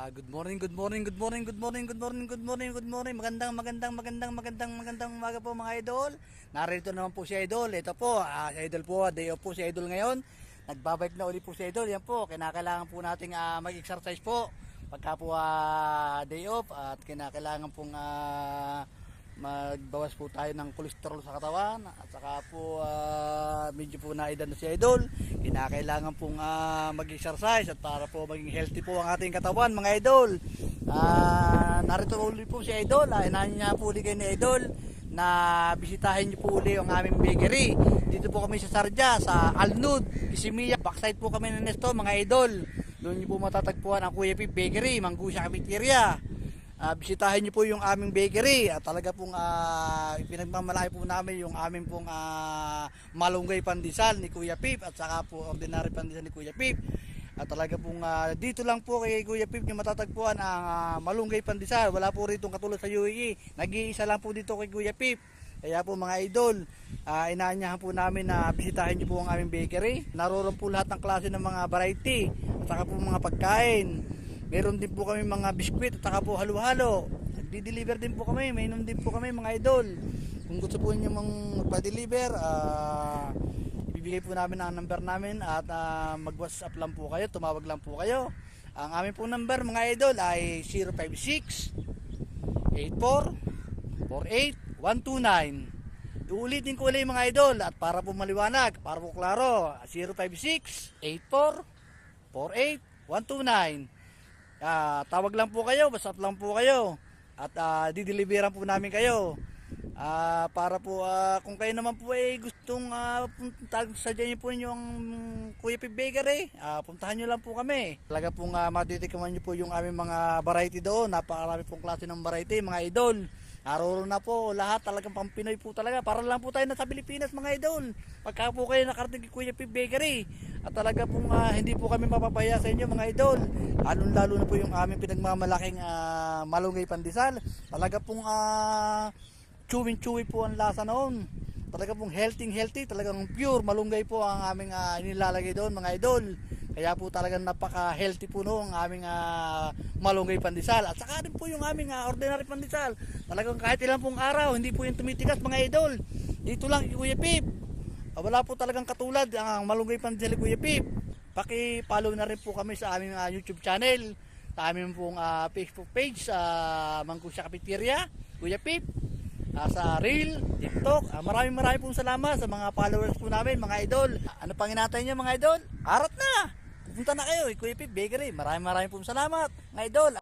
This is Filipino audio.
Ah, good morning, good morning, good morning, good morning, good morning, good morning, good morning. Magandang, magandang, magandang, magandang, magandang umaga po mga idol. Narito naman po si Idol. Ito po, ah, Idol po, day off po si Idol ngayon. Nagbabike na uli po si Idol. Yan po, kinakailangan po nating ah, mag-exercise po. Pagka po ah, day off at kinakailangan pong ah, magbawas po tayo ng kolesterol sa katawan at saka po ah, medyo po naedad na si Idol. Kinakailangan pong ah, mag-exercise at para po maging healthy po ang ating katawan mga Idol. Ah, narito uli po si Idol. Ah, inahin niya po uli kayo ni Idol na bisitahin niyo po uli ang aming bakery. Dito po kami sa Sarja sa Alnud Isimiya backside po kami ng Nesto mga Idol. Doon niyo po matatagpuan ang Kuya Pip Bakery Manggusia Cafeteria Ah, bisitahin niyo po yung aming bakery at talaga pong uh, pinagmamalaki po namin yung aming pong ah, malunggay pandesal ni Kuya Pip at saka po ordinary pandesal ni Kuya Pip. At talaga pong ah, dito lang po kay Kuya Pip yung matatagpuan ang ah, malunggay pandesal. Wala po rito katulad sa UAE. Nag-iisa lang po dito kay Kuya Pip. Kaya po mga idol, uh, inaanyahan po namin na bisitahin niyo po ang aming bakery. Naroon po lahat ng klase ng mga variety at saka po mga pagkain. Meron din po kami mga biskwit at saka po halo-halo. Nagdi-deliver din po kami, mainom din po kami mga idol. Kung gusto po niyo mang magpa-deliver, ah, ibibigay po namin ang number namin at ah, mag-WhatsApp lang po kayo, tumawag lang po kayo. Ang aming po number mga idol ay 056 84 48 129. Uulitin ko ulit mga idol at para po maliwanag, para po klaro, 056 84 48 129. Ah, tawag lang po kayo, basta lang po kayo. At ah, dideliveran po namin kayo. Ah, para po ah, kung kayo naman po ay gustong uh, punta sa niyo po yung Kuya Pip Bakery, ah, puntahan niyo lang po kami. Talaga pong uh, matitikaman niyo po yung aming mga variety doon. Napakarami pong klase ng variety, mga idol. Naroon na po lahat talagang pang Pinoy po talaga. Para lang po tayo nasa Pilipinas mga idol. Pagka po kayo nakarating kay Kuya Pip Bakery. At talaga pong ah, hindi po kami mapapaya sa inyo mga idol. Lalong lalo na po yung aming pinagmamalaking ah, malunggay pandesal. Talaga pong uh, chewing-chewy po ang lasa noon. Talaga pong healthy healthy, talagang pure malunggay po ang aming ah, inilalagay doon mga idol. Kaya po talagang napaka-healthy po no aming ah, malunggay pandesal. At saka din po yung aming ah, ordinary pandesal. Talagang kahit ilang pong araw, hindi po yung tumitigas mga idol. Dito lang Kuya Pip. Ah, wala po talagang katulad ang malunggay pandesal Kuya Pip. Paki-follow na rin po kami sa aming ah, YouTube channel. Sa aming pong ah, Facebook page sa Mangkusya Cafeteria, Kuya Pip. Ah, sa Reel, TikTok. Ah, maraming maraming pong salamat sa mga followers po namin, mga idol. Ano pang inatay niyo mga idol? Arat na! Pupunta na kayo, Pip Bakery. Maraming maraming pong salamat, mga idol.